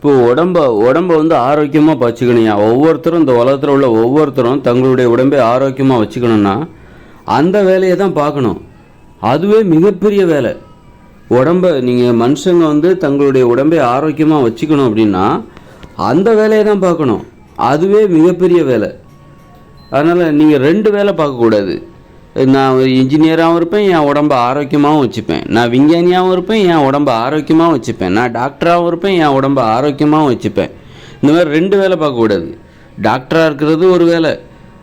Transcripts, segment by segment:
இப்போ உடம்ப உடம்ப வந்து ஆரோக்கியமாக வச்சுக்கணும்யா ஒவ்வொருத்தரும் இந்த உலகத்தில் உள்ள ஒவ்வொருத்தரும் தங்களுடைய உடம்பை ஆரோக்கியமாக வச்சுக்கணும்னா அந்த வேலையை தான் பார்க்கணும். அதுவே மிகப்பெரிய வேலை. உடம்ப நீங்கள் மனுஷங்க வந்து தங்களுடைய உடம்பை ஆரோக்கியமாக வச்சுக்கணும் அப்படின்னா அந்த வேலையை தான் பார்க்கணும். அதுவே மிகப்பெரிய வேலை. அதனால் நீங்கள் ரெண்டு வேலை பார்க்கக்கூடாது. நான் ஒரு இன்ஜினியராகவும் இருப்பேன் என் உடம்ப ஆரோக்கியமாகவும் வச்சுப்பேன். நான் விஞ்ஞானியாகவும் இருப்பேன் என் உடம்ப ஆரோக்கியமாகவும் வச்சுப்பேன். நான் டாக்டராகவும் இருப்பேன் என் உடம்பை ஆரோக்கியமாகவும் வச்சுப்பேன். இந்த மாதிரி ரெண்டு வேலை பார்க்கக்கூடாது டாக்டராக இருக்கிறது ஒரு வேலை.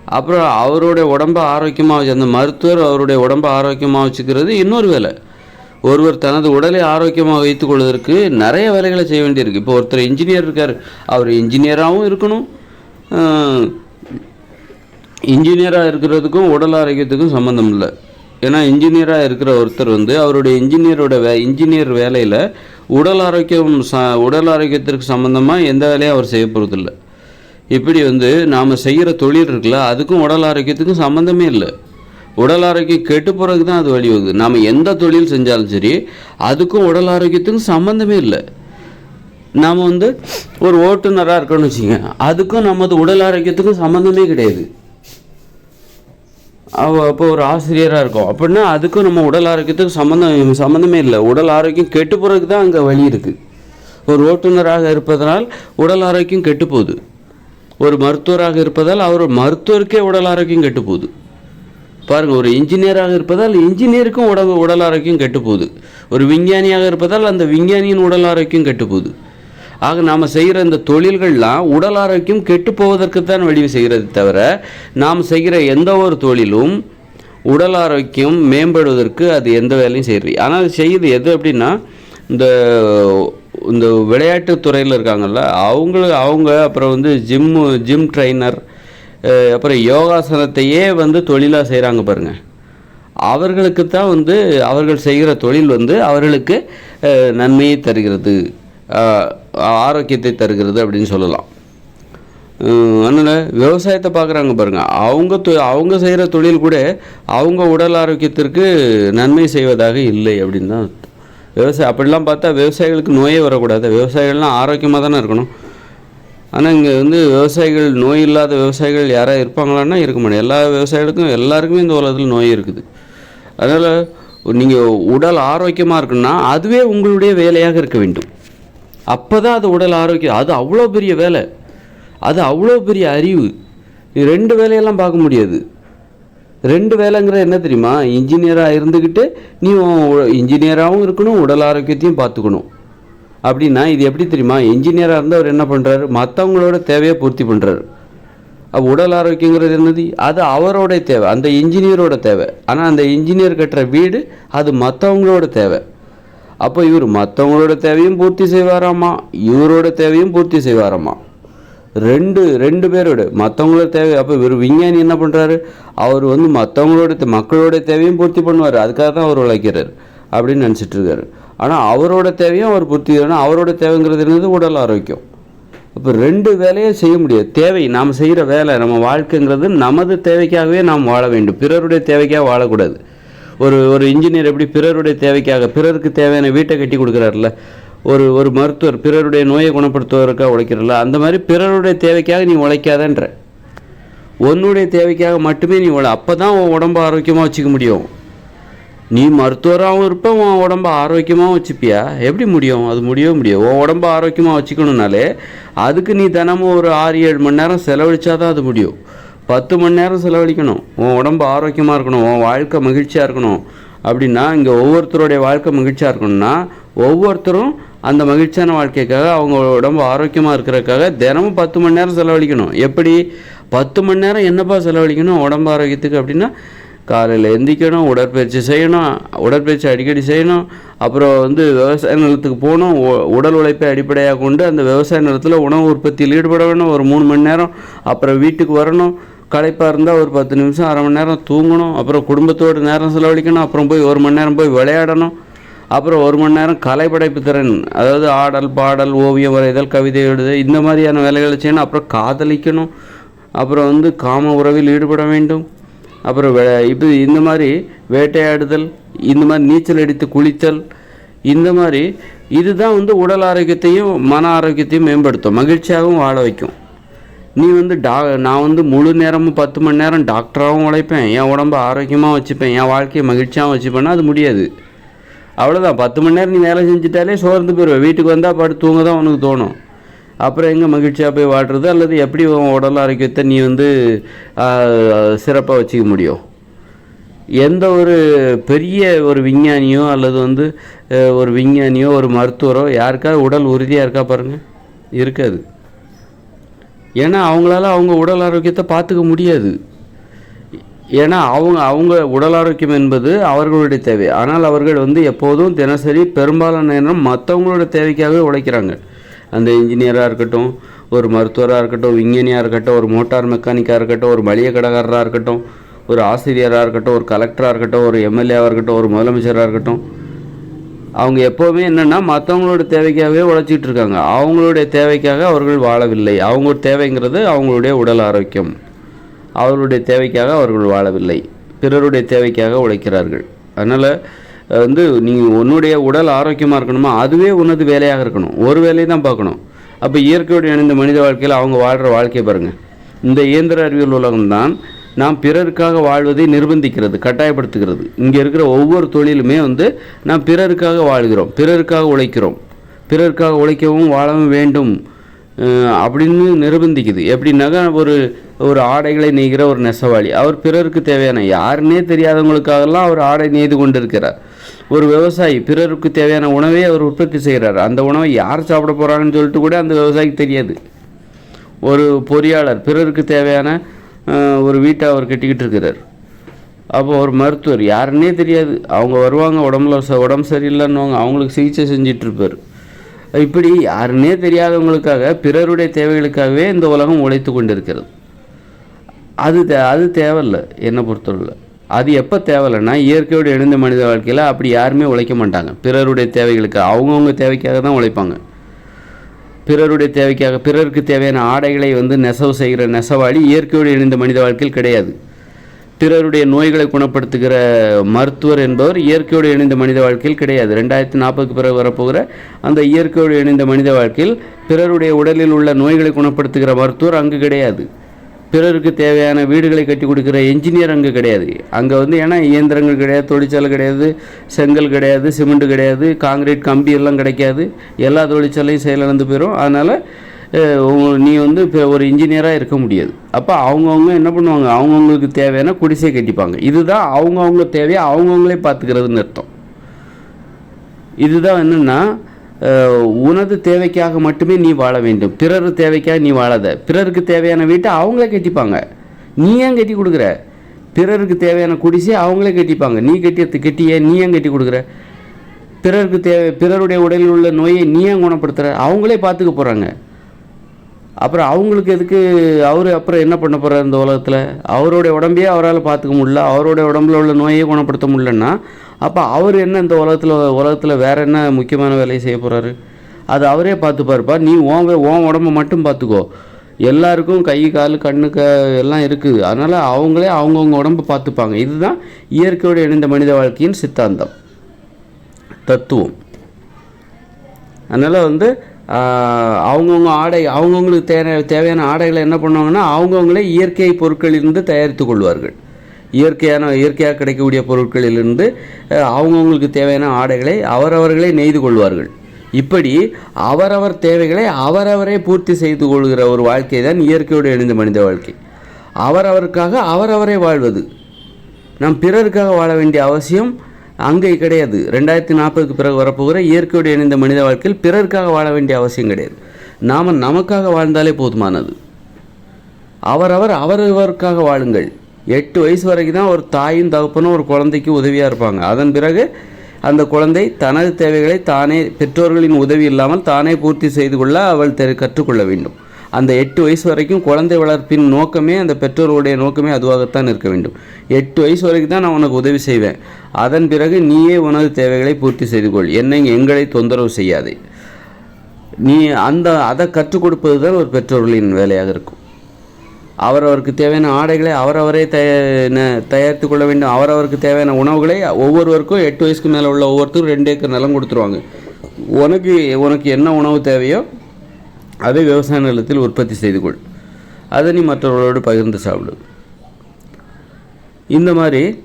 அப்புறம் அவருடைய உடம்ப ஆரோக்கியமாக வச்சு அந்த மருத்துவர் அவருடைய உடம்ப ஆரோக்கியமாக வச்சுக்கிறது இன்னொரு வேலை. ஒருவர் தனது உடலை ஆரோக்கியமாக வைத்துக் கொள்வதற்கு நிறைய வேலைகளை செய்ய வேண்டியிருக்கு. இப்போ ஒருத்தர் இன்ஜினியர் இருக்கார் அவர் இன்ஜினியராகவும் இருக்கணும். இன்ஜினியராக இருக்கிறதுக்கும் உடல் ஆரோக்கியத்துக்கும் சம்மந்தம் இல்லை. ஏன்னா இன்ஜினியராக இருக்கிற ஒருத்தர் வந்து அவருடைய இன்ஜினியரோட வே இன்ஜினியர் வேலையில் உடல் ஆரோக்கியம் ச உடல் ஆரோக்கியத்திற்கு சம்மந்தமாக எந்த வேலையும் அவர் செய்ய போகிறதில்ல இப்படி வந்து நாம் செய்கிற தொழில் இருக்குல்ல அதுக்கும் உடல் ஆரோக்கியத்துக்கும் சம்மந்தமே இல்லை. உடல் ஆரோக்கியம் கெட்டு போகிறதுக்கு தான் அது வழிவகுது நாம் எந்த தொழில் செஞ்சாலும் சரி அதுக்கும் உடல் ஆரோக்கியத்துக்கும் சம்மந்தமே இல்லை. நாம் வந்து ஒரு ஓட்டுநராக இருக்கணும்னு வச்சுக்கோங்க. அதுக்கும் நமது உடல் ஆரோக்கியத்துக்கும் சம்மந்தமே கிடையாது. அப்போ ஒரு ஆசிரியராக இருக்கும். அப்படின்னா அதுக்கும் நம்ம உடல் ஆரோக்கியத்துக்கு சம்மந்தம் சம்மந்தமே இல்லை. உடல் ஆரோக்கியம் கெட்டு போகிறதுக்கு தான் அங்கே வழி இருக்குது ஒரு ஓட்டுநராக இருப்பதனால் உடல் ஆரோக்கியம் கெட்டு போகுது. ஒரு மருத்துவராக இருப்பதால் அவர் மருத்துவருக்கே உடல் ஆரோக்கியம் கெட்டு போகுது. பாருங்கள் ஒரு இன்ஜினியராக இருப்பதால் இன்ஜினியருக்கும் உடல் உடல் ஆரோக்கியம் கெட்டு போகுது. ஒரு விஞ்ஞானியாக இருப்பதால் அந்த விஞ்ஞானியின் உடல் ஆரோக்கியம் கெட்டு போகுது. ஆக நாம் செய்கிற இந்த தொழில்கள்லாம் உடல் ஆரோக்கியம் கெட்டு போவதற்கு தான் வழி செய்கிறது தவிர நாம் செய்கிற எந்த ஒரு தொழிலும் உடல் ஆரோக்கியம் மேம்படுவதற்கு அது எந்த வேலையும் செய்கிறது ஆனால் அது செய்யுது எது அப்படின்னா இந்த இந்த விளையாட்டு துறையில் இருக்காங்கல்ல அவங்கள அவங்க அப்புறம் வந்து ஜிம்மு ஜிம் ட்ரைனர் அப்புறம் யோகாசனத்தையே வந்து தொழிலாக செய்கிறாங்க பாருங்கள் அவர்களுக்கு தான் வந்து அவர்கள் செய்கிற தொழில் வந்து அவர்களுக்கு நன்மையை தருகிறது. ஆரோக்கியத்தை தருகிறது அப்படின்னு சொல்லலாம். அதனால் விவசாயத்தை பார்க்குறாங்க பாருங்கள் அவங்க தொ- அவங்க செய்கிற தொழில் கூட அவங்க உடல் ஆரோக்கியத்திற்கு நன்மை செய்வதாக இல்லை அப்படின்னு தான் விவசாயம் அப்படிலாம் பார்த்தா விவசாயிகளுக்கு நோயே வரக்கூடாது. விவசாயிகள்லாம் ஆரோக்கியமாக தானே இருக்கணும். ஆனால் இங்கே வந்து விவசாயிகள் நோய் இல்லாத விவசாயிகள் யாராவது இருப்பாங்களான்னா இருக்க மாட்டாங்க. எல்லா விவசாயிகளுக்கும் எல்லாருக்குமே இந்த உலகத்தில் நோய் இருக்குது. அதனால் நீங்கள் உடல் ஆரோக்கியமாக இருக்குன்னா அதுவே உங்களுடைய வேலையாக இருக்க வேண்டும். அப்போ தான் அது உடல் ஆரோக்கியம். அது அவ்வளோ பெரிய வேலை. அது அவ்வளோ பெரிய அறிவு. இது ரெண்டு வேலையெல்லாம் பார்க்க முடியாது. ரெண்டு வேலைங்கிறது என்ன தெரியுமா? இன்ஜினியராக இருந்துக்கிட்டு நீ இன்ஜினியராகவும் இருக்கணும் உடல் ஆரோக்கியத்தையும் பார்த்துக்கணும். அப்படின்னா இது எப்படி தெரியுமா? இன்ஜினியராக இருந்தால் அவர் என்ன பண்ணுறாரு மற்றவங்களோட தேவையை பூர்த்தி பண்ணுறாரு உடல் ஆரோக்கியங்கிறது என்னது? அது அவரோட தேவை. அந்த இன்ஜினியரோட தேவை. ஆனால் அந்த இன்ஜினியர் கட்டுற வீடு அது மற்றவங்களோட தேவை. அப்போ இவர் மற்றவங்களோட தேவையும் பூர்த்தி செய்வாராமா? இவரோட தேவையும் பூர்த்தி செய்வாராமா? ரெண்டு ரெண்டு பேரோட மற்றவங்களோட தேவை அப்போ இவர் விஞ்ஞானி என்ன பண்ணுறாரு அவர் வந்து மற்றவங்களோட மக்களோட தேவையும் பூர்த்தி பண்ணுவார். அதுக்காக தான் அவர் உழைக்கிறார் அப்படின்னு நினச்சிட்டு இருக்காரு. ஆனால் அவரோட தேவையும் அவர் பூர்த்தி செய்யணும். அவரோட தேவைங்கிறது என்னது? உடல் ஆரோக்கியம். அப்போ ரெண்டு வேலையை செய்ய முடியாது. தேவை நாம் செய்கிற வேலை நம்ம வாழ்க்கைங்கிறது நமது தேவைக்காகவே நாம் வாழ வேண்டும். பிறருடைய தேவைக்காக வாழக்கூடாது. ஒரு ஒரு இன்ஜினியர் எப்படி பிறருடைய தேவைக்காக பிறருக்கு தேவையான வீட்டை கட்டி கொடுக்குறாருல ஒரு ஒரு மருத்துவர் பிறருடைய நோயை குணப்படுத்துவதற்காக உழைக்கிறல்ல அந்த மாதிரி பிறருடைய தேவைக்காக நீ உழைக்காதன்ற. உன்னுடைய தேவைக்காக மட்டுமே நீ உழை அப்போ தான் உன் உடம்ப ஆரோக்கியமாக வச்சுக்க முடியும். நீ மருத்துவராகவும் இருப்ப உன் உடம்ப ஆரோக்கியமாகவும் வச்சுப்பியா? எப்படி முடியும்? அது முடியவே முடியும் உன் உடம்ப ஆரோக்கியமாக வச்சுக்கணுனாலே அதுக்கு நீ தினமும் ஒரு ஆறு ஏழு மணி நேரம் செலவழிச்சா தான் அது முடியும். பத்து மணி நேரம் செலவழிக்கணும். உன் உடம்பு ஆரோக்கியமாக இருக்கணும். உன் வாழ்க்கை மகிழ்ச்சியாக இருக்கணும். அப்படின்னா இங்கே ஒவ்வொருத்தருடைய வாழ்க்கை மகிழ்ச்சியாக இருக்கணும்னா ஒவ்வொருத்தரும் அந்த மகிழ்ச்சியான வாழ்க்கைக்காக அவங்க உடம்பு ஆரோக்கியமாக இருக்கிறதுக்காக தினமும் பத்து மணி நேரம் செலவழிக்கணும். எப்படி? பத்து மணி நேரம் என்னப்பா செலவழிக்கணும் உடம்பு ஆரோக்கியத்துக்கு அப்படின்னா காலையில் எந்திக்கணும் உடற்பயிற்சி செய்யணும் உடற்பயிற்சி அடிக்கடி செய்யணும் அப்புறம் வந்து விவசாய நிலத்துக்கு போகணும் உடல் உழைப்பை அடிப்படையாக கொண்டு அந்த விவசாய நிலத்தில் உணவு உற்பத்தியில் ஈடுபட வேணும். ஒரு மூணு மணி நேரம் அப்புறம் வீட்டுக்கு வரணும். களைப்பாக இருந்தால் ஒரு பத்து நிமிஷம் அரை மணி நேரம் தூங்கணும் அப்புறம் குடும்பத்தோடு நேரம் செலவழிக்கணும் அப்புறம் போய் ஒரு மணி நேரம் போய் விளையாடணும் அப்புறம் ஒரு மணி நேரம் கலைப்படைப்பு திறன் அதாவது ஆடல் பாடல் ஓவியம் வரைதல் கவிதை எழுதுதல் இந்த மாதிரியான வேலைகளை செய்யணும் அப்புறம் காதலிக்கணும் அப்புறம் வந்து காம உறவில் ஈடுபட வேண்டும் அப்புறம் வே இப்போ இந்த மாதிரி வேட்டையாடுதல் இந்த மாதிரி நீச்சல் அடித்து குளித்தல் இந்த மாதிரி இதுதான் வந்து உடல் ஆரோக்கியத்தையும் மன ஆரோக்கியத்தையும் மேம்படுத்தும் மகிழ்ச்சியாகவும் வாழ வைக்கும். நீ வந்து டா நான் வந்து முழு நேரமும் பத்து மணி நேரம் டாக்டராகவும் உழைப்பேன். என் உடம்ப ஆரோக்கியமாக வச்சுப்பேன். என் வாழ்க்கையை மகிழ்ச்சியாகவும் வச்சுப்பேன்னா அது முடியாது. அவ்வளோதான் பத்து மணி நேரம் நீ வேலை செஞ்சுட்டாலே சோர்ந்து போயிடுவேன் வீட்டுக்கு வந்தால் படு தூங்க தான் உனக்கு தோணும். அப்புறம் எங்கே மகிழ்ச்சியாக போய் வாழ்கிறது அல்லது எப்படி உன் உடல் ஆரோக்கியத்தை நீ வந்து சிறப்பாக வச்சுக்க முடியும்? எந்த ஒரு பெரிய ஒரு விஞ்ஞானியோ அல்லது வந்து ஒரு விஞ்ஞானியோ ஒரு மருத்துவரோ யாருக்காவது உடல் உறுதியாக இருக்கா பாருங்கள் இருக்காது. ஏன்னா அவங்களால அவங்க உடல் ஆரோக்கியத்தை பார்த்துக்க முடியாது. ஏன்னா அவங்க அவங்க உடல் ஆரோக்கியம் என்பது அவர்களுடைய தேவை. ஆனால் அவர்கள் வந்து எப்போதும் தினசரி பெரும்பாலான நேரம் மற்றவங்களோட தேவைக்காகவே உழைக்கிறாங்க. அந்த இன்ஜினியராக இருக்கட்டும் ஒரு மருத்துவராக இருக்கட்டும் விஞ்ஞானியாக இருக்கட்டும் ஒரு மோட்டார் மெக்கானிக்காக இருக்கட்டும் ஒரு மளிகை கடைக்காரராக இருக்கட்டும் ஒரு ஆசிரியராக இருக்கட்டும் ஒரு கலெக்டராக இருக்கட்டும் ஒரு எம்எல்ஏவாக இருக்கட்டும் ஒரு முதலமைச்சராக இருக்கட்டும் அவங்க எப்போவுமே என்னென்னா மற்றவங்களோட தேவைக்காகவே உழைச்சிட்டு இருக்காங்க அவங்களுடைய தேவைக்காக அவர்கள் வாழவில்லை. அவங்க தேவைங்கிறது அவங்களுடைய உடல் ஆரோக்கியம். அவர்களுடைய தேவைக்காக அவர்கள் வாழவில்லை. பிறருடைய தேவைக்காக உழைக்கிறார்கள். அதனால் வந்து நீ உன்னுடைய உடல் ஆரோக்கியமாக இருக்கணுமா? அதுவே உனது வேலையாக இருக்கணும். ஒரு வேலையை தான் பார்க்கணும். அப்போ இயற்கையோடு இணைந்த மனித வாழ்க்கையில் அவங்க வாழ்கிற வாழ்க்கையை பாருங்கள் இந்த இயந்திர அறிவியல் உலகம்தான் நாம் பிறருக்காக வாழ்வதை நிர்பந்திக்கிறது கட்டாயப்படுத்துகிறது. இங்கே இருக்கிற ஒவ்வொரு தொழிலுமே வந்து நாம் பிறருக்காக வாழ்கிறோம் பிறருக்காக உழைக்கிறோம். பிறருக்காக உழைக்கவும் வாழவும் வேண்டும் அப்படின்னு நிர்பந்திக்குது. எப்படின்னாக்கா ஒரு ஒரு ஆடைகளை நெய்கிற ஒரு நெசவாளி அவர் பிறருக்கு தேவையான யாருன்னே தெரியாதவங்களுக்காகலாம் அவர் ஆடை நெய்து கொண்டிருக்கிறார். ஒரு விவசாயி பிறருக்கு தேவையான உணவை அவர் உற்பத்தி செய்கிறார். அந்த உணவை யார் சாப்பிட போகிறாங்கன்னு சொல்லிட்டு கூட அந்த விவசாயிக்கு தெரியாது. ஒரு பொறியாளர் பிறருக்கு தேவையான ஒரு வீட்டை அவர் கட்டிக்கிட்டு இருக்கிறார். அப்போ ஒரு மருத்துவர் யாருன்னே தெரியாது. அவங்க வருவாங்க உடம்புல உடம்பு சரியில்லைன்னுவாங்க அவங்களுக்கு சிகிச்சை செஞ்சிட்ருப்பார். இப்படி யாருன்னே தெரியாதவங்களுக்காக பிறருடைய தேவைகளுக்காகவே இந்த உலகம் உழைத்து கொண்டிருக்கிறது. அது தே அது தேவையில்லை என்னை பொறுத்தவரையில். அது எப்போ தேவையில்லைன்னா இயற்கையோடு இணைந்த மனித வாழ்க்கையில் அப்படி யாருமே உழைக்க மாட்டாங்க. பிறருடைய தேவைகளுக்கு அவங்கவுங்க தேவைக்காக தான் உழைப்பாங்க. பிறருடைய தேவைக்காக பிறருக்கு தேவையான ஆடைகளை வந்து நெசவு செய்கிற நெசவாளி இயற்கையோடு இணைந்த மனித வாழ்க்கையில் கிடையாது. பிறருடைய நோய்களை குணப்படுத்துகிற மருத்துவர் என்பவர் இயற்கையோடு இணைந்த மனித வாழ்க்கையில் கிடையாது. ரெண்டாயிரத்தி நாற்பதுக்கு பிறகு வரப்போகிற அந்த இயற்கையோடு இணைந்த மனித வாழ்க்கையில் பிறருடைய உடலில் உள்ள நோய்களை குணப்படுத்துகிற மருத்துவர் அங்கு கிடையாது. பிறருக்கு தேவையான வீடுகளை கட்டி கொடுக்குற என்ஜினியர் அங்கே கிடையாது. அங்கே வந்து ஏன்னா இயந்திரங்கள் கிடையாது தொழிற்சாலை கிடையாது செங்கல் கிடையாது சிமெண்ட் கிடையாது காங்கிரீட் கம்பி எல்லாம் கிடைக்காது. எல்லா தொழிற்சாலையும் செயலிழந்து போயிடும் அதனால் நீ வந்து இப்போ ஒரு இன்ஜினியராக இருக்க முடியாது. அப்போ அவங்கவுங்க என்ன பண்ணுவாங்க? அவங்கவுங்களுக்கு தேவையான குடிசை கட்டிப்பாங்க. இதுதான் அவங்கவுங்க தேவையை அவங்கவுங்களே பார்த்துக்கிறதுன்னு அர்த்தம். இதுதான் என்னென்னா உனது தேவைக்காக மட்டுமே நீ வாழ வேண்டும். பிறர் தேவைக்காக நீ வாழாத. பிறருக்கு தேவையான வீட்டை அவங்களே கட்டிப்பாங்க. நீ ஏன் கட்டி கொடுக்குற? பிறருக்கு தேவையான குடிசை அவங்களே கட்டிப்பாங்க. நீ கட்டி கட்டிய நீ ஏன் கட்டி கொடுக்குற? பிறருக்கு தேவை பிறருடைய உடலில் உள்ள நோயை நீ ஏன் குணப்படுத்துகிற அவங்களே பார்த்துக்க போகிறாங்க அப்புறம் அவங்களுக்கு எதுக்கு அவர் அப்புறம் என்ன பண்ண போகிறார் இந்த உலகத்தில்? அவருடைய உடம்பையே அவரால் பார்த்துக்க முடியல. அவருடைய உடம்புல உள்ள நோயை குணப்படுத்த முடியலன்னா அப்போ அவர் என்ன இந்த உலகத்தில் உலகத்தில் வேறு என்ன முக்கியமான வேலையை செய்ய போகிறாரு அது அவரே பார்த்துப்பாருப்பா நீ ஓன் ஓன் உடம்பை உடம்ப மட்டும் பார்த்துக்கோ. எல்லாருக்கும் கை கால் கண்ணு க எல்லாம் இருக்குது. அதனால் அவங்களே அவங்கவுங்க உடம்பு பார்த்துப்பாங்க. இதுதான் இயற்கையோடு இணைந்த மனித வாழ்க்கையின் சித்தாந்தம். தத்துவம். அதனால் வந்து அவங்கவுங்க ஆடை அவங்கவுங்களுக்கு தேவை தேவையான ஆடைகளை என்ன பண்ணுவாங்கன்னா அவங்கவுங்களே இயற்கை பொருட்களிலிருந்து தயாரித்து கொள்வார்கள். இயற்கையான இயற்கையாக கிடைக்கக்கூடிய பொருட்களிலிருந்து அவங்கவுங்களுக்கு தேவையான ஆடைகளை அவரவர்களே நெய்து கொள்வார்கள். இப்படி அவரவர் தேவைகளை அவரவரே பூர்த்தி செய்து கொள்கிற ஒரு வாழ்க்கை தான் இயற்கையோடு இணைந்த மனித வாழ்க்கை. அவரவருக்காக அவரவரே வாழ்வது. நாம் பிறருக்காக வாழ வேண்டிய அவசியம் அங்கே கிடையாது. ரெண்டாயிரத்தி நாற்பதுக்கு பிறகு வரப்போகிற இயற்கையோடு இணைந்த மனித வாழ்க்கையில் பிறருக்காக வாழ வேண்டிய அவசியம் கிடையாது. நாம் நமக்காக வாழ்ந்தாலே போதுமானது. அவரவர் அவரவருக்காக வாழுங்கள். எட்டு வயசு வரைக்கும் தான் ஒரு தாயும் தகப்பனும் ஒரு குழந்தைக்கு உதவியாக இருப்பாங்க. அதன் பிறகு அந்த குழந்தை தனது தேவைகளை தானே பெற்றோர்களின் உதவி இல்லாமல் தானே பூர்த்தி செய்து கொள்ள அவள் தெ கற்றுக்கொள்ள வேண்டும். அந்த எட்டு வயசு வரைக்கும் குழந்தை வளர்ப்பின் நோக்கமே அந்த பெற்றோருடைய நோக்கமே அதுவாகத்தான் இருக்க வேண்டும். எட்டு வயசு வரைக்கும் தான் நான் உனக்கு உதவி செய்வேன். அதன் பிறகு நீயே உனது தேவைகளை பூர்த்தி செய்து கொள். என்னை எங்களை தொந்தரவு செய்யாது. நீ அந்த அதை கற்றுக் கொடுப்பது தான் ஒரு பெற்றோர்களின் வேலையாக இருக்கும். அவரவருக்கு தேவையான ஆடைகளை அவரவரே தய ந- தயாரித்து கொள்ள வேண்டும். அவரவருக்கு தேவையான உணவுகளை ஒவ்வொருவருக்கும் எட்டு வயசுக்கு மேலே உள்ள ஒவ்வொருத்தரும் ரெண்டு ஏக்கர் நிலம் கொடுத்துருவாங்க. உனக்கு உனக்கு என்ன உணவு தேவையோ அதை விவசாய நிலத்தில் உற்பத்தி செய்து கொள். அதை நீ மற்றவர்களோடு பகிர்ந்து சாப்பிடு. இந்த மாதிரி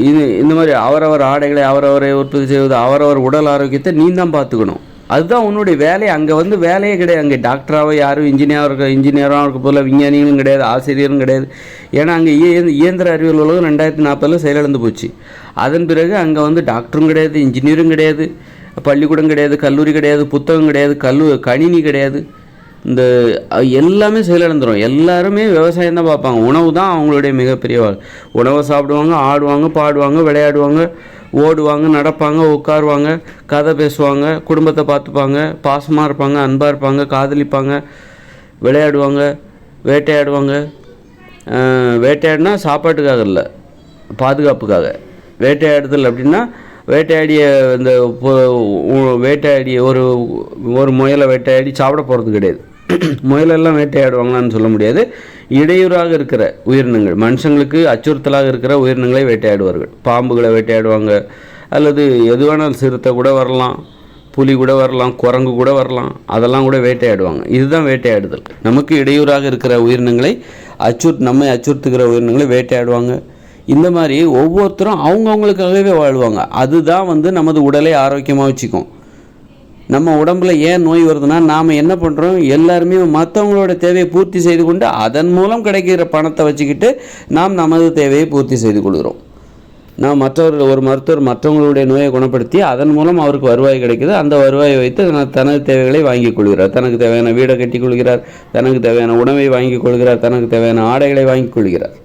இது இந்த மாதிரி அவரவர் ஆடைகளை அவரவரை உற்பத்தி செய்வது அவரவர் உடல் ஆரோக்கியத்தை நீ தான் பார்த்துக்கணும். அதுதான் உன்னுடைய வேலை. அங்கே வந்து வேலையே கிடையாது. அங்கே டாக்டராகவோ யாரும் இன்ஜினியராக இருக்க இன்ஜினியராக இருக்க போல விஞ்ஞானிகளும் கிடையாது ஆசிரியரும் கிடையாது. ஏன்னா அங்கே இய- இயந்திர அறிவியல் உலகம் ரெண்டாயிரத்தி நாற்பதில் செயலிழந்து போச்சு. அதன் பிறகு அங்கே வந்து டாக்டரும் கிடையாது இன்ஜினியரும் கிடையாது. பள்ளிக்கூடம் கிடையாது கல்லூரி கிடையாது புத்தகம் கிடையாது கல்லு கணினி கிடையாது. இந்த எல்லாமே செயலிழந்துடும் எல்லாருமே விவசாயம் தான் பார்ப்பாங்க. உணவு தான் அவங்களுடைய மிகப்பெரிய உணவை சாப்பிடுவாங்க ஆடுவாங்க பாடுவாங்க விளையாடுவாங்க ஓடுவாங்க நடப்பாங்க உட்காருவாங்க கதை பேசுவாங்க குடும்பத்தை பார்த்துப்பாங்க பாசமாக இருப்பாங்க அன்பாக இருப்பாங்க காதலிப்பாங்க விளையாடுவாங்க வேட்டையாடுவாங்க. வேட்டையாடினா சாப்பாட்டுக்காக இல்லை பாதுகாப்புக்காக. வேட்டையாடுதல் அப்படின்னா வேட்டையாடிய இந்த வேட்டையாடிய ஒரு ஒரு முயலை வேட்டையாடி சாப்பிட போகிறது கிடையாது. முயலெல்லாம் வேட்டையாடுவாங்களான்னு சொல்ல முடியாது. இடையூறாக இருக்கிற உயிரினங்கள் மனுஷங்களுக்கு அச்சுறுத்தலாக இருக்கிற உயிரினங்களை வேட்டையாடுவார்கள். பாம்புகளை வேட்டையாடுவாங்க. அல்லது எது வேணாலும் சிறுத்தை கூட வரலாம் புலி கூட வரலாம் குரங்கு கூட வரலாம் அதெல்லாம் கூட வேட்டையாடுவாங்க. இதுதான் வேட்டையாடுதல். நமக்கு இடையூறாக இருக்கிற உயிரினங்களை அச்சுறு நம்மை அச்சுறுத்துகிற உயிரினங்களை வேட்டையாடுவாங்க. இந்த மாதிரி ஒவ்வொருத்தரும் அவங்கவுங்களுக்காகவே வாழ்வாங்க. அதுதான் வந்து நமது உடலை ஆரோக்கியமாக வச்சுக்கும். நம்ம உடம்புல ஏன் நோய் வருதுன்னா நாம் என்ன பண்ணுறோம் எல்லாருமே மற்றவங்களோட தேவையை பூர்த்தி செய்து கொண்டு அதன் மூலம் கிடைக்கிற பணத்தை வச்சுக்கிட்டு நாம் நமது தேவையை பூர்த்தி செய்து கொள்கிறோம். நான் மற்றவர்கள் ஒரு மருத்துவர் மற்றவங்களுடைய நோயை குணப்படுத்தி அதன் மூலம் அவருக்கு வருவாய் கிடைக்குது. அந்த வருவாயை வைத்து தனது தேவைகளை வாங்கிக் கொள்கிறார். தனக்கு தேவையான வீடை கட்டிக் கொள்கிறார். தனக்கு தேவையான உணவை வாங்கிக் கொள்கிறார். தனக்கு தேவையான ஆடைகளை வாங்கிக் கொள்கிறார்.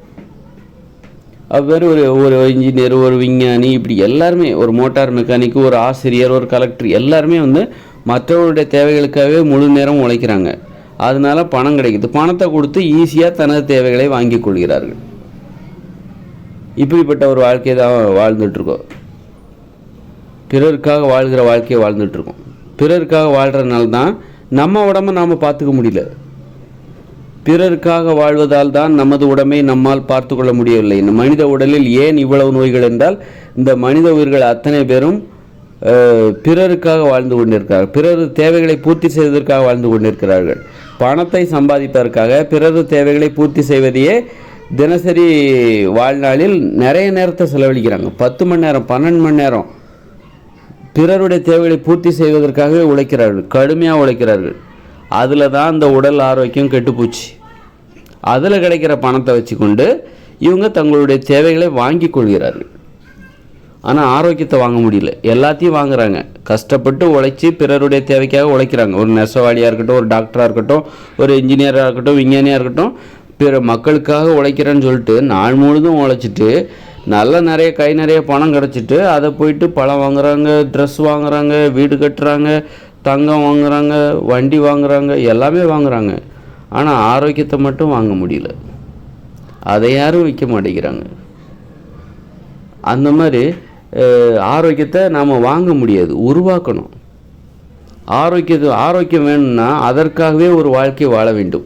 வேறு ஒரு ஒரு இன்ஜினியர் ஒரு விஞ்ஞானி இப்படி எல்லாருமே ஒரு மோட்டார் மெக்கானிக் ஒரு ஆசிரியர் ஒரு கலெக்டர் எல்லாருமே வந்து மற்றவருடைய தேவைகளுக்காகவே முழு நேரம் உழைக்கிறாங்க. அதனால பணம் கிடைக்குது. பணத்தை கொடுத்து ஈஸியாக தனது தேவைகளை வாங்கிக் கொள்கிறார்கள். இப்படிப்பட்ட ஒரு வாழ்க்கையை தான் வாழ்ந்துட்டுருக்கோம். பிறருக்காக வாழ்கிற வாழ்க்கையை வாழ்ந்துட்டுருக்கோம். பிறருக்காக வாழ்கிறனால தான் நம்ம உடம்ப நாம் பார்த்துக்க முடியல. பிறருக்காக வாழ்வதால் தான் நமது உடமை நம்மால் பார்த்து கொள்ள முடியவில்லை. இந்த மனித உடலில் ஏன் இவ்வளவு நோய்கள் என்றால் இந்த மனித உயிர்கள் அத்தனை பேரும் பிறருக்காக வாழ்ந்து கொண்டிருக்கிறார்கள். பிறர் தேவைகளை பூர்த்தி செய்வதற்காக வாழ்ந்து கொண்டிருக்கிறார்கள். பணத்தை சம்பாதிப்பதற்காக பிறர் தேவைகளை பூர்த்தி செய்வதையே தினசரி வாழ்நாளில் நிறைய நேரத்தை செலவழிக்கிறாங்க. பத்து மணி நேரம் பன்னெண்டு மணி நேரம் பிறருடைய தேவைகளை பூர்த்தி செய்வதற்காகவே உழைக்கிறார்கள். கடுமையாக உழைக்கிறார்கள். அதில் தான் அந்த உடல் ஆரோக்கியம் கெட்டுப்போச்சு. அதில் கிடைக்கிற பணத்தை வச்சுக்கொண்டு இவங்க தங்களுடைய தேவைகளை வாங்கி கொள்கிறார்கள். ஆனால் ஆரோக்கியத்தை வாங்க முடியல. எல்லாத்தையும் வாங்குறாங்க. கஷ்டப்பட்டு உழைச்சி பிறருடைய தேவைக்காக உழைக்கிறாங்க. ஒரு நெசவாளியாக இருக்கட்டும் ஒரு டாக்டராக இருக்கட்டும் ஒரு இன்ஜினியராக இருக்கட்டும் விஞ்ஞானியாக இருக்கட்டும் பிற மக்களுக்காக உழைக்கிறேன்னு சொல்லிட்டு நாள் முழுதும் உழைச்சிட்டு நல்ல நிறைய கை நிறைய பணம் கிடச்சிட்டு அதை போயிட்டு பழம் வாங்குறாங்க ட்ரெஸ் வாங்குறாங்க வீடு கட்டுறாங்க தங்கம் வாங்குறாங்க வண்டி வாங்குறாங்க எல்லாமே வாங்குறாங்க. ஆனால் ஆரோக்கியத்தை மட்டும் வாங்க முடியல. அதை யாரும் விற்க மாட்டேங்கிறாங்க. அந்த மாதிரி ஆரோக்கியத்தை நாம் வாங்க முடியாது உருவாக்கணும். ஆரோக்கியத்து ஆரோக்கியம் வேணும்னா அதற்காகவே ஒரு வாழ்க்கை வாழ வேண்டும்.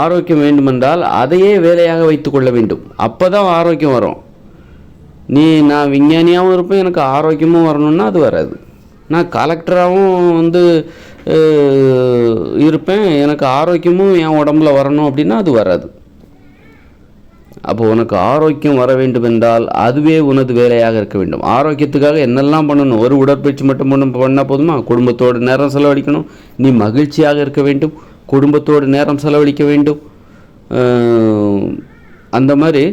ஆரோக்கியம் வேண்டுமென்றால் அதையே வேலையாக வைத்துக்கொள்ள வேண்டும். அப்போ தான் ஆரோக்கியம் வரும். நீ நான் விஞ்ஞானியாகவும் இருப்பேன் எனக்கு ஆரோக்கியமும் வரணும்னா அது வராது. நான் கலெக்டராகவும் வந்து இருப்பேன். எனக்கு ஆரோக்கியமும் என் உடம்புல வரணும் அப்படின்னா அது வராது. அப்போ உனக்கு ஆரோக்கியம் வர வேண்டும் என்றால் அதுவே உனது வேலையாக இருக்க வேண்டும். ஆரோக்கியத்துக்காக என்னெல்லாம் பண்ணணும்? ஒரு உடற்பயிற்சி மட்டும் பண்ண பண்ணால் போதுமா? குடும்பத்தோடு நேரம் செலவழிக்கணும். நீ மகிழ்ச்சியாக இருக்க வேண்டும். குடும்பத்தோடு நேரம் செலவழிக்க வேண்டும். அந்த மாதிரி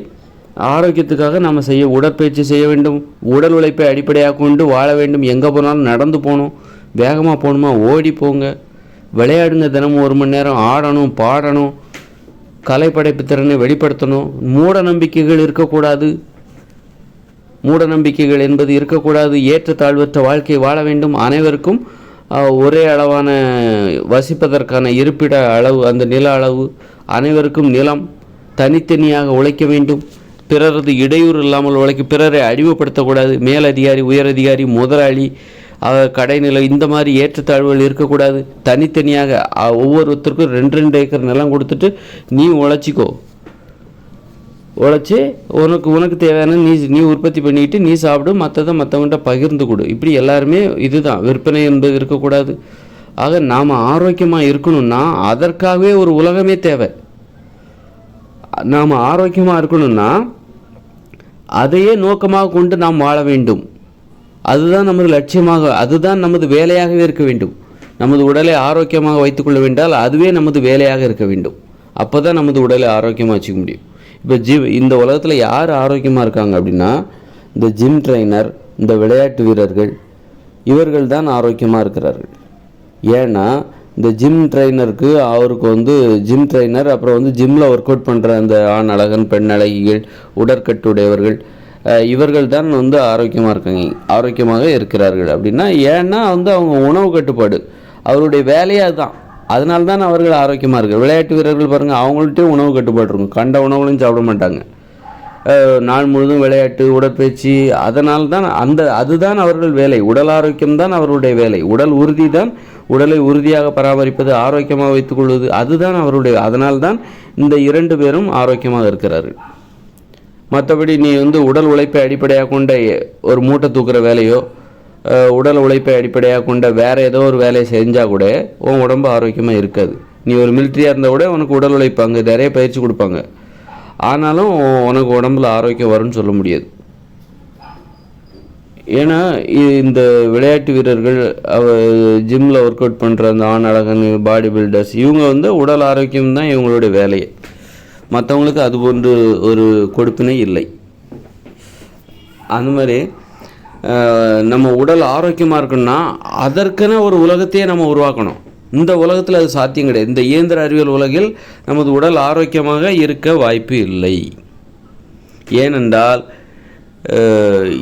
ஆரோக்கியத்துக்காக நம்ம செய்ய உடற்பயிற்சி செய்ய வேண்டும் உடல் உழைப்பை அடிப்படையாக கொண்டு வாழ வேண்டும் எங்கே போனாலும் நடந்து போகணும் வேகமாக போகணுமா ஓடி போங்க. விளையாடுங்க தினமும் ஒரு மணி நேரம் ஆடணும் பாடணும் கலை படைப்பு திறனை வெளிப்படுத்தணும். மூட நம்பிக்கைகள் இருக்கக்கூடாது. மூட நம்பிக்கைகள் என்பது இருக்கக்கூடாது. ஏற்றத்தாழ்வற்ற வாழ்க்கை வாழ வேண்டும். அனைவருக்கும் ஒரே அளவான வசிப்பதற்கான இருப்பிட அளவு அந்த நில அளவு. அனைவருக்கும் நிலம் தனித்தனியாக உழைக்க வேண்டும். பிறரது இடையூறு இல்லாமல் உழைக்க பிறரை அடிமைப்படுத்தக்கூடாது மேலதிகாரி உயரதிகாரி முதலாளி கடைநிலை இந்த மாதிரி ஏற்றத்தாழ்வுகள் இருக்கக்கூடாது. தனித்தனியாக ஒவ்வொருத்தருக்கும் ரெண்டு ரெண்டு ஏக்கர் நிலம் கொடுத்துட்டு நீ உழைச்சிக்கோ. உழைச்சி உனக்கு உனக்கு தேவையான நீ நீ உற்பத்தி பண்ணிக்கிட்டு நீ சாப்பிடு மற்றதை மற்றவங்கள்ட்ட பகிர்ந்து கொடு. இப்படி எல்லாருமே இதுதான். விற்பனை என்பது இருக்கக்கூடாது. ஆக நாம் ஆரோக்கியமாக இருக்கணும்னா அதற்காகவே ஒரு உலகமே தேவை. நாம் ஆரோக்கியமாக இருக்கணும்னா அதையே நோக்கமாக கொண்டு நாம் வாழ வேண்டும். அதுதான் நமது லட்சியமாக அதுதான் நமது வேலையாகவே இருக்க வேண்டும். நமது உடலை ஆரோக்கியமாக வைத்துக்கொள்ள வேண்டால் அதுவே நமது வேலையாக இருக்க வேண்டும். அப்போ தான் நமது உடலை ஆரோக்கியமாக வச்சுக்க முடியும். இப்போ ஜிம் இந்த உலகத்தில் யார் ஆரோக்கியமாக இருக்காங்க அப்படின்னா இந்த ஜிம் ட்ரைனர் இந்த விளையாட்டு வீரர்கள் இவர்கள் தான் ஆரோக்கியமாக இருக்கிறார்கள். ஏன்னா இந்த ஜிம் ட்ரைனருக்கு அவருக்கு வந்து ஜிம் ட்ரைனர் அப்புறம் வந்து ஜிம்மில் ஒர்க் அவுட் பண்ணுற அந்த ஆண் அழகன் பெண் அழகிகள் உடற்கட்டுடையவர்கள் இவர்கள் தான் வந்து ஆரோக்கியமாக இருக்காங்க ஆரோக்கியமாக இருக்கிறார்கள் அப்படின்னா ஏன்னா வந்து அவங்க உணவு கட்டுப்பாடு. அவருடைய வேலையே அதுதான். அதனால தான் அவர்கள் ஆரோக்கியமாக இருக்குது விளையாட்டு வீரர்கள் பாருங்கள் அவங்கள்ட்டையும் உணவு கட்டுப்பாடு இருக்கும். கண்ட உணவுகளும் சாப்பிட மாட்டாங்க. நாள் முழுதும் விளையாட்டு உடற்பயிற்சி அதனால் தான் அந்த அதுதான் அவர்கள் வேலை. உடல் ஆரோக்கியம் தான் அவர்களுடைய வேலை. உடல் உறுதி தான் உடலை உறுதியாக பராமரிப்பது ஆரோக்கியமாக வைத்துக்கொள்வது அதுதான் அவருடைய அதனால் தான் இந்த இரண்டு பேரும் ஆரோக்கியமாக இருக்கிறார்கள். மற்றபடி நீ வந்து உடல் உழைப்பை அடிப்படையாக கொண்ட ஒரு மூட்டை தூக்குற வேலையோ உடல் உழைப்பை அடிப்படையாக கொண்ட வேற ஏதோ ஒரு வேலையை செஞ்சால் கூட உன் உடம்பு ஆரோக்கியமாக இருக்காது. நீ ஒரு மிலிட்ரியாக இருந்தால் கூட உனக்கு உடல் உழைப்பு அங்கே நிறைய பயிற்சி கொடுப்பாங்க. ஆனாலும் உனக்கு உடம்புல ஆரோக்கியம் வரும்னு சொல்ல முடியாது. ஏன்னா இந்த விளையாட்டு வீரர்கள் அவ ஜிம்மில் ஒர்க் அவுட் பண்ணுற அந்த ஆண் அழகன் பாடி பில்டர்ஸ் இவங்க வந்து உடல் ஆரோக்கியம் தான் இவங்களுடைய வேலையை. மற்றவங்களுக்கு அது போன்று ஒரு கொடுப்பினை இல்லை. அந்த மாதிரி நம்ம உடல் ஆரோக்கியமாக இருக்கணும்னா அதற்கென ஒரு உலகத்தையே நம்ம உருவாக்கணும். இந்த உலகத்தில் அது சாத்தியம் கிடையாது. இந்த இயந்திர அறிவியல் உலகில் நமது உடல் ஆரோக்கியமாக இருக்க வாய்ப்பு இல்லை. ஏனென்றால்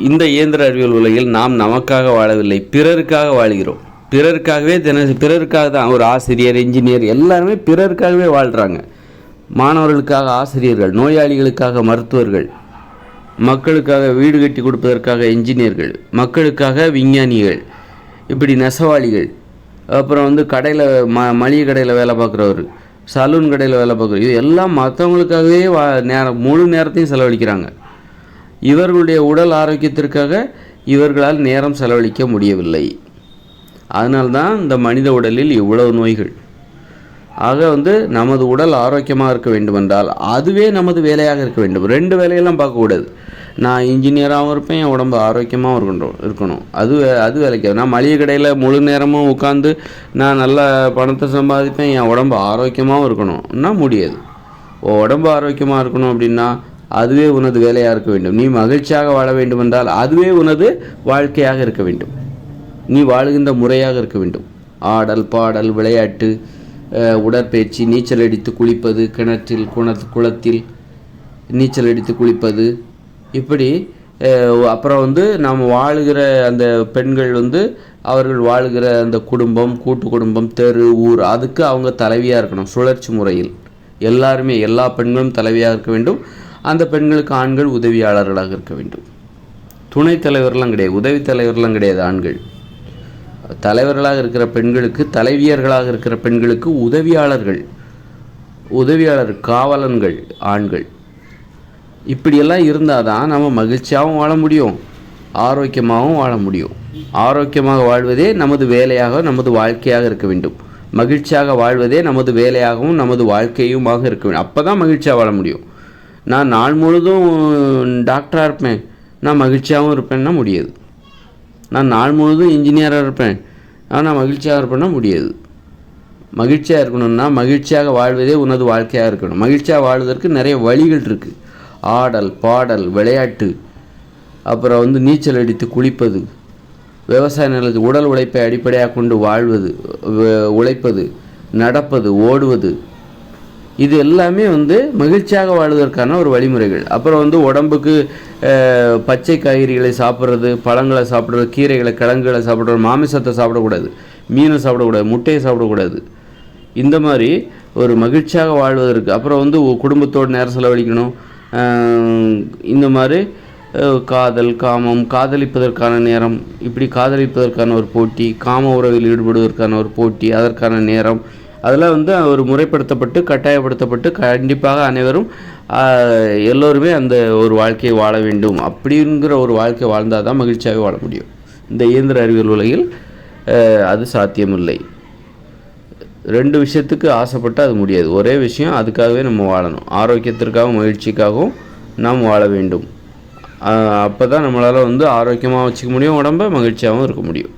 இந்த இயந்திர அறிவியல் உலகில் நாம் நமக்காக வாழவில்லை பிறருக்காக வாழ்கிறோம். பிறருக்காகவே தின பிறருக்காக தான் ஒரு ஆசிரியர் இன்ஜினியர் எல்லாருமே பிறருக்காகவே வாழ்கிறாங்க மாணவர்களுக்காக ஆசிரியர்கள் நோயாளிகளுக்காக மருத்துவர்கள் மக்களுக்காக வீடு கட்டி கொடுப்பதற்காக இன்ஜினியர்கள் மக்களுக்காக விஞ்ஞானிகள் இப்படி நெசவாளிகள் அப்புறம் வந்து கடையில் ம மளிகை கடையில் வேலை பார்க்குறவர் சலூன் கடையில் வேலை பார்க்குறவர் இது எல்லாம் மற்றவங்களுக்காகவே வா நேரம் முழு நேரத்தையும் செலவழிக்கிறாங்க. இவர்களுடைய உடல் ஆரோக்கியத்திற்காக இவர்களால் நேரம் செலவழிக்க முடியவில்லை. அதனால்தான் இந்த மனித உடலில் இவ்வளவு நோய்கள். ஆக வந்து நமது உடல் ஆரோக்கியமாக இருக்க வேண்டுமென்றால் அதுவே நமது வேலையாக இருக்க வேண்டும். ரெண்டு வேலையெல்லாம் பார்க்கக்கூடாது. நான் இன்ஜினியராகவும் இருப்பேன் என் உடம்பு ஆரோக்கியமாகவும் இருக்கணும் இருக்கணும். அது வே- அது வேலைக்கு. நான் மளிகை கடையில் முழு நேரமும் உட்காந்து நான் நல்ல பணத்தை சம்பாதிப்பேன் என் உடம்பு ஆரோக்கியமாகவும் இருக்கணும்னா முடியாது. உடம்பு ஆரோக்கியமாக இருக்கணும் அப்படின்னா அதுவே உனது வேலையாக இருக்க வேண்டும். நீ மகிழ்ச்சியாக வாழ வேண்டுமென்றால் அதுவே உனது வாழ்க்கையாக இருக்க வேண்டும். நீ வாழுகின்ற முறையாக இருக்க வேண்டும். ஆடல் பாடல் விளையாட்டு உடற்பயிற்சி நீச்சல் அடித்து குளிப்பது கிணற்றில் குண குளத்தில் நீச்சல் அடித்து குளிப்பது. இப்படி அப்புறம் வந்து நாம் வாழுகிற அந்த பெண்கள் வந்து அவர்கள் வாழுகிற அந்த குடும்பம் கூட்டு குடும்பம் தெரு ஊர் அதுக்கு அவங்க தலைவியாக இருக்கணும். சுழற்சி முறையில். எல்லாருமே எல்லா பெண்களும் தலைவியாக இருக்க வேண்டும். அந்த பெண்களுக்கு ஆண்கள் உதவியாளர்களாக இருக்க வேண்டும். துணைத் தலைவர்லாம் கிடையாது உதவி தலைவர்லாம் கிடையாது ஆண்கள். தலைவர்களாக இருக்கிற பெண்களுக்கு தலைவியர்களாக இருக்கிற பெண்களுக்கு உதவியாளர்கள் உதவியாளர் காவலன்கள் ஆண்கள். இப்படியெல்லாம் இருந்தால் தான் நம்ம மகிழ்ச்சியாகவும் வாழ முடியும் ஆரோக்கியமாகவும் வாழ முடியும். ஆரோக்கியமாக வாழ்வதே நமது வேலையாக நமது வாழ்க்கையாக இருக்க வேண்டும். மகிழ்ச்சியாக வாழ்வதே நமது வேலையாகவும் நமது வாழ்க்கையுமாக இருக்க வேண்டும். அப்போ தான் மகிழ்ச்சியாக வாழ முடியும். நான் நாள் முழுதும் டாக்டராக இருப்பேன். நான் மகிழ்ச்சியாகவும் இருப்பேன்னா முடியாது. நான் நாள் முழுதும் இன்ஜினியராக இருப்பேன். ஆனால் மகிழ்ச்சியாக இருப்பேன்னா முடியாது. மகிழ்ச்சியாக இருக்கணும்னா மகிழ்ச்சியாக வாழ்வதே உனது வாழ்க்கையாக இருக்கணும். மகிழ்ச்சியாக வாழ்வதற்கு நிறைய வழிகள் இருக்குது ஆடல் பாடல் விளையாட்டு. அப்புறம் வந்து நீச்சல் அடித்து குளிப்பது. விவசாய நிலத்து உடல் உழைப்பை அடிப்படையாக கொண்டு வாழ்வது உழைப்பது நடப்பது ஓடுவது. இது எல்லாமே வந்து மகிழ்ச்சியாக வாழ்வதற்கான ஒரு வழிமுறைகள். அப்புறம் வந்து உடம்புக்கு பச்சை காய்கறிகளை சாப்பிட்றது பழங்களை சாப்பிட்றது கீரைகளை கிழங்குகளை சாப்பிட்றது மாமிசத்தை சாப்பிடக்கூடாது மீனை சாப்பிடக்கூடாது முட்டையை சாப்பிடக்கூடாது. இந்த மாதிரி ஒரு மகிழ்ச்சியாக வாழ்வதற்கு அப்புறம் வந்து குடும்பத்தோடு நேரம் செலவழிக்கணும். இந்த மாதிரி காதல் காமம் காதலிப்பதற்கான நேரம் இப்படி காதலிப்பதற்கான ஒரு போட்டி காம உறவில் ஈடுபடுவதற்கான ஒரு போட்டி அதற்கான நேரம் அதெல்லாம் வந்து ஒரு முறைப்படுத்தப்பட்டு கட்டாயப்படுத்தப்பட்டு கண்டிப்பாக அனைவரும் எல்லோருமே அந்த ஒரு வாழ்க்கையை வாழ வேண்டும். அப்படிங்கிற ஒரு வாழ்க்கை வாழ்ந்தால் தான் மகிழ்ச்சியாக வாழ முடியும். இந்த இயந்திர அறிவியல் உலகில் அது சாத்தியமில்லை. ரெண்டு விஷயத்துக்கு ஆசைப்பட்டு அது முடியாது. ஒரே விஷயம் அதுக்காகவே நம்ம வாழணும். ஆரோக்கியத்திற்காகவும் மகிழ்ச்சிக்காகவும் நாம் வாழ வேண்டும். அப்போ தான் நம்மளால் வந்து ஆரோக்கியமாக வச்சுக்க முடியும் உடம்ப மகிழ்ச்சியாகவும் இருக்க முடியும்.